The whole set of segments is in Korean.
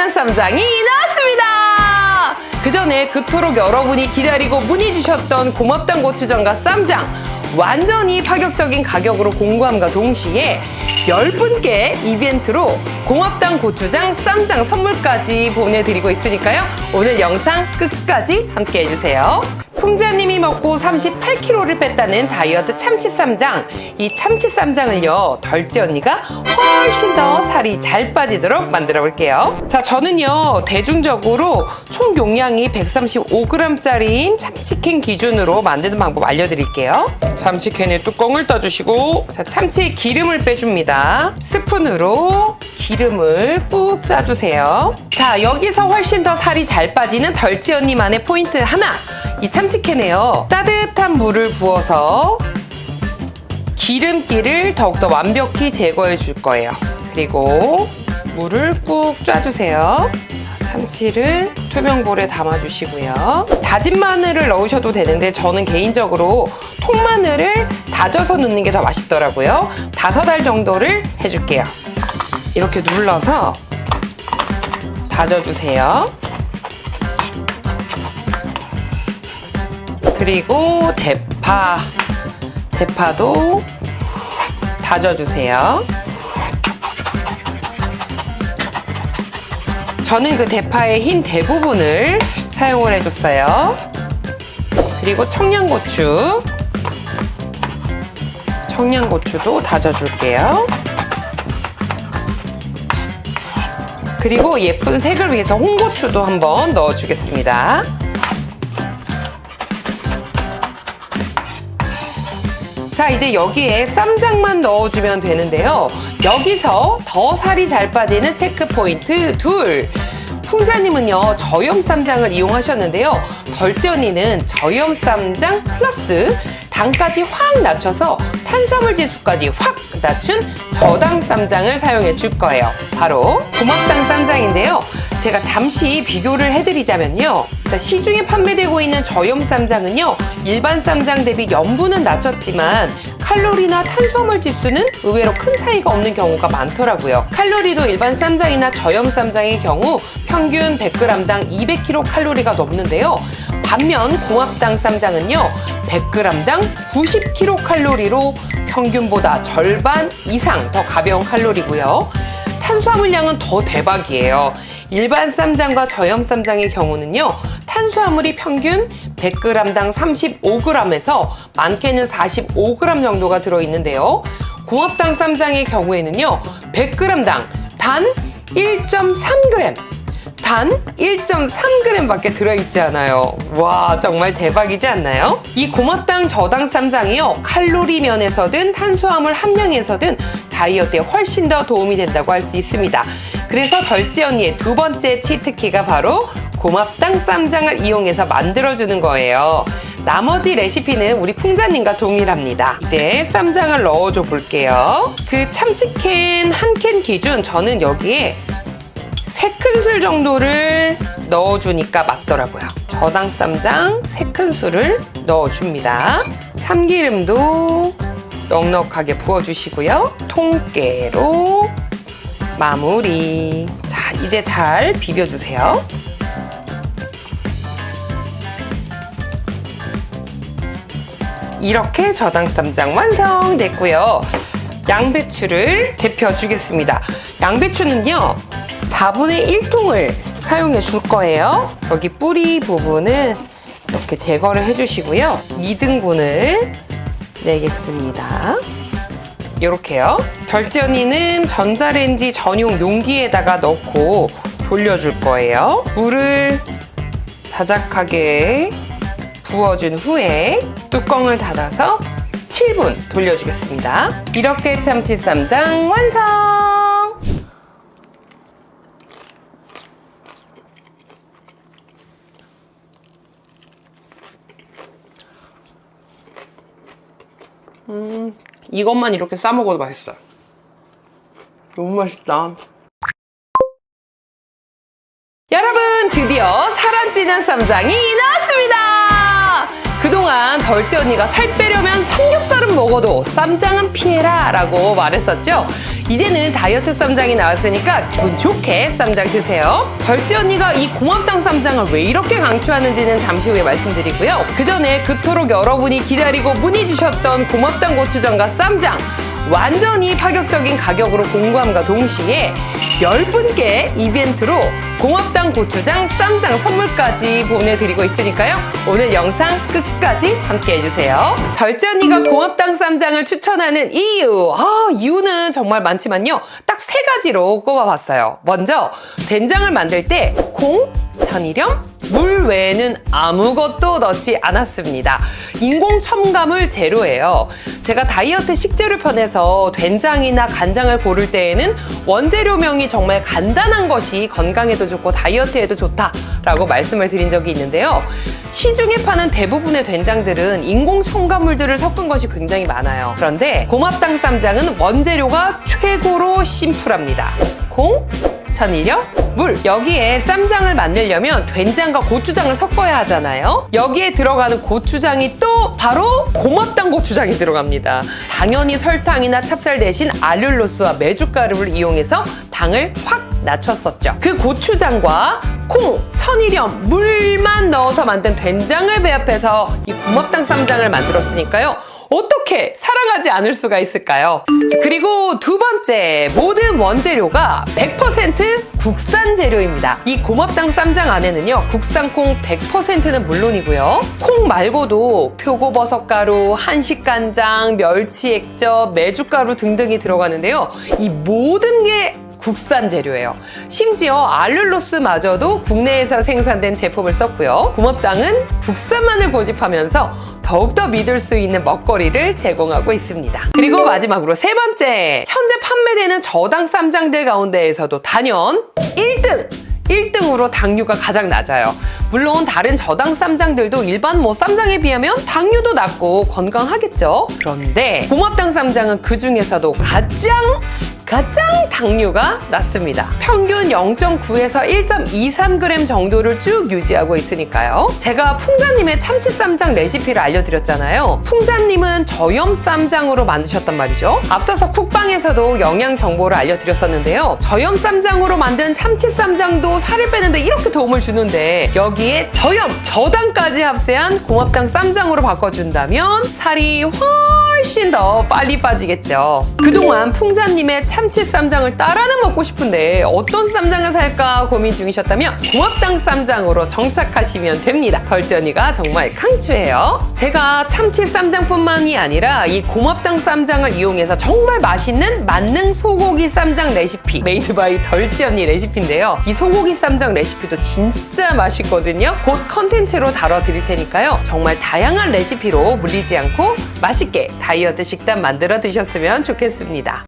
진한 쌈장이 나왔습니다. 그 전에 그토록 여러분이 기다리고 문의 주셨던 고맙단 고추장과 쌈장 완전히 파격적인 가격으로 공구함과 동시에 10분께 이벤트로 고맙단 고추장 쌈장 선물까지 보내드리고 있으니까요. 오늘 영상 끝까지 함께 해주세요. 풍자님이 먹고 38kg를 뺐다는 다이어트 참치 쌈장. 이 참치 쌈장을요, 덜지 언니가 훨씬 더 살이 잘 빠지도록 만들어 볼게요. 자, 저는요, 대중적으로 총 용량이 135g짜리인 참치캔 기준으로 만드는 방법 알려드릴게요. 참치캔의 뚜껑을 떠주시고, 자, 참치에 기름을 빼줍니다. 스푼으로 기름을 꾹 짜주세요. 자, 여기서 훨씬 더 살이 잘 빠지는 덜지 언니만의 포인트 하나. 이 참치캔에요. 따뜻한 물을 부어서 기름기를 더욱더 완벽히 제거해 줄 거예요. 그리고 물을 꾹 짜주세요. 자, 참치를 투명볼에 담아주시고요. 다진 마늘을 넣으셔도 되는데 저는 개인적으로 통마늘을 다져서 넣는 게 더 맛있더라고요. 다섯 알 정도를 해줄게요. 이렇게 눌러서 다져주세요. 그리고 대파, 대파도 다져주세요. 저는 그 대파의 흰 대부분을 사용을 해줬어요. 그리고 청양고추, 청양고추도 다져줄게요. 그리고 예쁜 색을 위해서 홍고추도 한번 넣어주겠습니다. 자, 이제 여기에 쌈장만 넣어주면 되는데요. 여기서 더 살이 잘 빠지는 체크 포인트 둘. 풍자님은요, 저염 쌈장을 이용하셨는데요. 언니는 저염 쌈장 플러스 당까지 확 낮춰서 탄수화물 지수까지 확 낮춘 저당 쌈장을 사용해 줄 거예요. 바로 고맙당 쌈장인데요. 제가 잠시 비교를 해드리자면요. 자, 시중에 판매되고 있는 저염 쌈장은요, 일반 쌈장 대비 염분은 낮췄지만 칼로리나 탄수화물 지수는 의외로 큰 차이가 없는 경우가 많더라고요. 칼로리도 일반 쌈장이나 저염 쌈장의 경우 평균 100g당 200kcal 넘는데요. 반면 공합당 쌈장은요, 100g당 90kcal로 평균보다 절반 이상 더 가벼운 칼로리고요. 탄수화물량은 더 대박이에요. 일반 쌈장과 저염 쌈장의 경우는요, 탄수화물이 평균 100g당 35g에서 많게는 45g 정도가 들어있는데요. 공합당 쌈장의 경우에는요, 100g당 단 1.3g, 단 1.3g 밖에 들어있지 않아요. 와, 정말 대박이지 않나요? 이 고맙당 저당 쌈장이요, 칼로리 면에서든 탄수화물 함량에서든 다이어트에 훨씬 더 도움이 된다고 할 수 있습니다. 그래서 덜지 언니의 두 번째 치트키가 바로 고맙당 쌈장을 이용해서 만들어주는 거예요. 나머지 레시피는 우리 풍자님과 동일합니다. 이제 쌈장을 넣어줘 볼게요. 그 참치캔 한 캔 기준 저는 여기에 세 큰술 정도를 넣어주니까 맞더라고요. 저당 쌈장 세 큰술을 넣어줍니다. 참기름도 넉넉하게 부어주시고요. 통깨로 마무리. 자, 이제 잘 비벼주세요. 이렇게 저당 쌈장 완성됐고요. 양배추를 데펴 주겠습니다. 양배추는요, 4분의 1통을 사용해 줄 거예요. 여기 뿌리 부분은 이렇게 제거를 해주시고요. 2등분을 내겠습니다. 이렇게요. 덜지 언니는 전자레인지 전용 용기에다가 넣고 돌려줄 거예요. 물을 자작하게 부어준 후에 뚜껑을 닫아서 7분 돌려주겠습니다. 이렇게 참치 쌈장 완성! 음, 이것만 이렇게 싸 먹어도 맛있어요. 너무 맛있다. 여러분 드디어 살안찌는 쌈장이 나왔습니다. 그동안 덜지 언니가 살 빼려면 삼겹살은 먹어도 쌈장은 피해라 라고 말했었죠. 이제는 다이어트 쌈장이 나왔으니까 기분 좋게 쌈장 드세요. 덜지 언니가 이 고맙당 쌈장을 왜 이렇게 강추하는지는 잠시 후에 말씀드리고요. 그 전에 그토록 여러분이 기다리고 문의 주셨던 고맙당 고추장과 쌈장 완전히 파격적인 가격으로 공구함과 동시에 10분께 이벤트로 공업당 고추장 쌈장 선물까지 보내드리고 있으니까요. 오늘 영상 끝까지 함께 해주세요. 덜지 언니가 공업당 쌈장을 추천하는 이유. 아, 이유는 정말 많지만요. 딱 세 가지로 꼽아봤어요. 먼저, 된장을 만들 때 콩, 천일염, 물 외에는 아무것도 넣지 않았습니다. 인공 첨가물 제로예요. 제가 다이어트 식재료 편에서 된장이나 간장을 고를 때에는 원재료명이 정말 간단한 것이 건강에도 좋고 다이어트에도 좋다라고 말씀을 드린 적이 있는데요. 시중에 파는 대부분의 된장들은 인공 첨가물들을 섞은 것이 굉장히 많아요. 그런데 고맙당 쌈장은 원재료가 최고로 심플합니다. 콩, 천일염, 물. 여기에 쌈장을 만들려면 된장과 고추장을 섞어야 하잖아요. 여기에 들어가는 고추장이 또 바로 고맙당 고추장이 들어갑니다. 당연히 설탕이나 찹쌀 대신 알룰로스와 메주가루를 이용해서 당을 확 낮췄었죠. 그 고추장과 콩, 천일염, 물만 넣어서 만든 된장을 배합해서 이 고맙당 쌈장을 만들었으니까요. 어떻게 사랑하지 않을 수가 있을까요? 자, 그리고 두 번째, 모든 원재료가 100% 국산 재료입니다. 이 고맙당 쌈장 안에는요, 국산 콩 100%는 물론이고요. 콩 말고도 표고버섯 가루, 한식 간장, 멸치 액젓, 메주가루 등등이 들어가는데요. 이 모든 게 국산 재료예요. 심지어 알룰로스마저도 국내에서 생산된 제품을 썼고요. 고맙당은 국산만을 고집하면서 더욱더 믿을 수 있는 먹거리를 제공하고 있습니다. 그리고 마지막으로 세 번째, 현재 판매되는 저당 쌈장들 가운데에서도 단연 1등! 1등으로 당류가 가장 낮아요. 물론 다른 저당 쌈장들도 일반 뭐 쌈장에 비하면 당류도 낮고 건강하겠죠. 그런데 고맙당 쌈장은 그 중에서도 가장 가장 당류가 낮습니다. 평균 0.9에서 1.23g 정도를 쭉 유지하고 있으니까요. 제가 풍자님의 참치 쌈장 레시피를 알려드렸잖아요. 풍자님은 저염 쌈장으로 만드셨단 말이죠. 앞서서 쿡방에서도 영양 정보를 알려드렸었는데요. 저염 쌈장으로 만든 참치 쌈장도 살을 빼는데 이렇게 도움을 주는데 여기에 저염, 저당까지 합세한 고맙당 쌈장으로 바꿔준다면 살이 훨씬 더 빨리 빠지겠죠. 그동안 풍자님의 참치 쌈장을 따라는 먹고 싶은데 어떤 쌈장을 살까 고민 중이셨다면 고맙당 쌈장으로 정착하시면 됩니다. 덜지 언니가 정말 강추해요. 제가 참치 쌈장뿐만이 아니라 이 고맙당 쌈장을 이용해서 정말 맛있는 만능 소고기 쌈장 레시피 메이드 바이 덜지 언니 레시피인데요. 이 소고기 쌈장 레시피도 진짜 맛있거든요. 곧 컨텐츠로 다뤄드릴 테니까요. 정말 다양한 레시피로 물리지 않고 맛있게 다이어트 식단 만들어 드셨으면 좋겠습니다.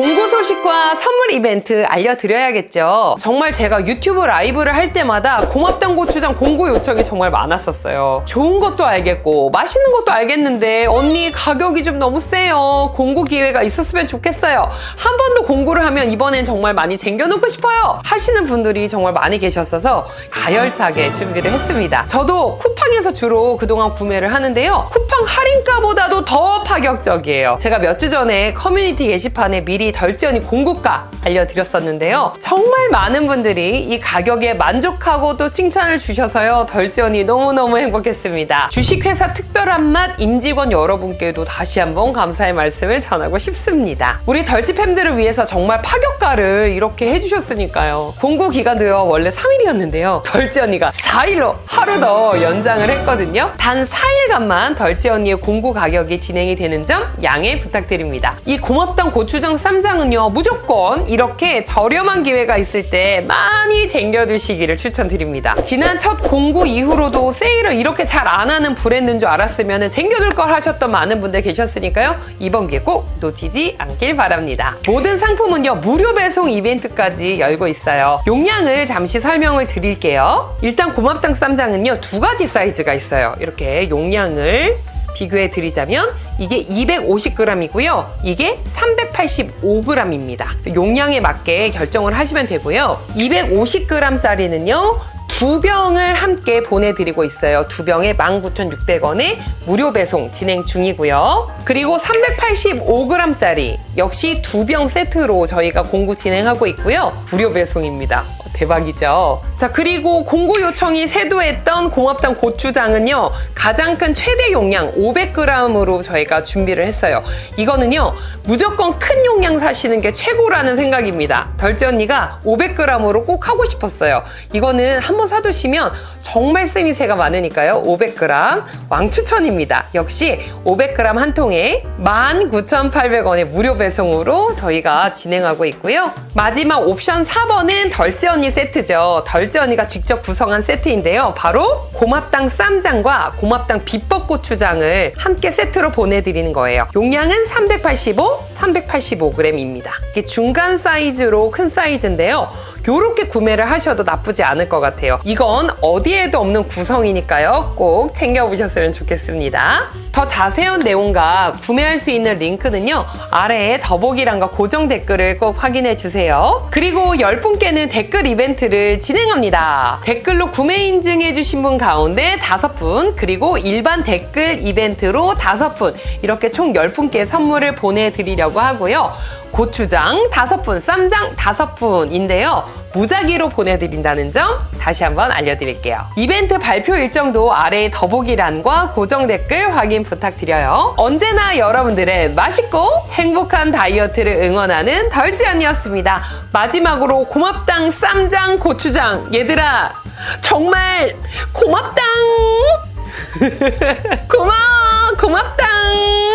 공고 소식과 선물 이벤트 알려드려야겠죠. 정말 제가 유튜브 라이브를 할 때마다 고맙당 고추장 공고 요청이 정말 많았었어요. 좋은 것도 알겠고 맛있는 것도 알겠는데 언니 가격이 좀 너무 세요. 공고 기회가 있었으면 좋겠어요. 한 번 더 공고를 하면 이번엔 정말 많이 쟁겨놓고 싶어요. 하시는 분들이 정말 많이 계셨어서 가열차게 준비를 했습니다. 저도 쿠팡에서 주로 그동안 구매를 하는데요. 쿠팡 할인가보다도 더 파격적이에요. 제가 몇 주 전에 커뮤니티 게시판에 미리 덜지언니 공고가 알려드렸었는데요. 정말 많은 분들이 이 가격에 만족하고 또 칭찬을 주셔서요. 덜지언니 너무너무 행복했습니다. 주식회사 특별한 맛 임직원 여러분께도 다시 한번 감사의 말씀을 전하고 싶습니다. 우리 덜지팸들을 위해서 정말 파격가를 이렇게 해주셨으니까요. 공고 기간도요. 원래 3일이었는데요. 덜지 언니가 4일로 하루 더 연장을 했거든요. 단 4일간만 덜지 언니의 공고 가격이 진행이 되는 점 양해 부탁드립니다. 이 고맙당 고추장 쌈 장은요. 무조건 이렇게 저렴한 기회가 있을 때 많이 쟁겨두시기를 추천드립니다. 지난 첫 공구 이후로도 세일을 이렇게 잘 안 하는 브랜드인 줄 알았으면 쟁겨둘 걸 하셨던 많은 분들 계셨으니까요. 이번 기회 꼭 놓치지 않길 바랍니다. 모든 상품은요. 무료 배송 이벤트까지 열고 있어요. 용량을 잠시 설명을 드릴게요. 일단 고맙당 쌈장은요. 두 가지 사이즈가 있어요. 이렇게 용량을 비교해 드리자면 이게 250g이고요. 이게 385g입니다. 용량에 맞게 결정을 하시면 되고요. 250g짜리는요. 두 병을 함께 보내드리고 있어요. 두 병에 19,600원에 무료 배송 진행 중이고요. 그리고 385g짜리 역시 두 병 세트로 저희가 공구 진행하고 있고요. 무료 배송입니다. 어, 대박이죠. 자, 그리고 공구 요청이 세도했던 공업당 고추장은요, 가장 큰 최대 용량 500g으로 저희가 준비를 했어요. 이거는요, 무조건 큰 용량 사시는 게 최고라는 생각입니다. 덜지 언니가 500g으로 꼭 하고 싶었어요. 이거는 한번 사두시면 정말 쓰미새가 많으니까요. 500g 왕추천입니다. 역시 500g 한 통에 19,800원의 무료 배송으로 저희가 진행하고 있고요. 마지막 옵션 4번은 덜지 언니 세트죠. 덜지 언니가 직접 구성한 세트인데요. 바로 고맙당 쌈장과 고맙당 비법 고추장을 함께 세트로 보내드리는 거예요. 용량은 385, 385g입니다. 이게 중간 사이즈로 큰 사이즈인데요. 요렇게 구매를 하셔도 나쁘지 않을 것 같아요. 이건 어디에도 없는 구성이니까요. 꼭 챙겨보셨으면 좋겠습니다. 더 자세한 내용과 구매할 수 있는 링크는요. 아래에 더보기란과 고정 댓글을 꼭 확인해 주세요. 그리고 10분께는 댓글 이벤트를 진행합니다. 댓글로 구매 인증해 주신 분 가운데 5분 그리고 일반 댓글 이벤트로 5분 이렇게 총 10분께 선물을 보내드리려고 하고요. 고추장 5분, 쌈장 5분인데요. 무작위로 보내드린다는 점 다시 한번 알려드릴게요. 이벤트 발표 일정도 아래의 더보기란과 고정 댓글 확인 부탁드려요. 언제나 여러분들의 맛있고 행복한 다이어트를 응원하는 덜지언니였습니다. 마지막으로 고맙당 쌈장 고추장 얘들아 정말 고맙당 고마워 고맙당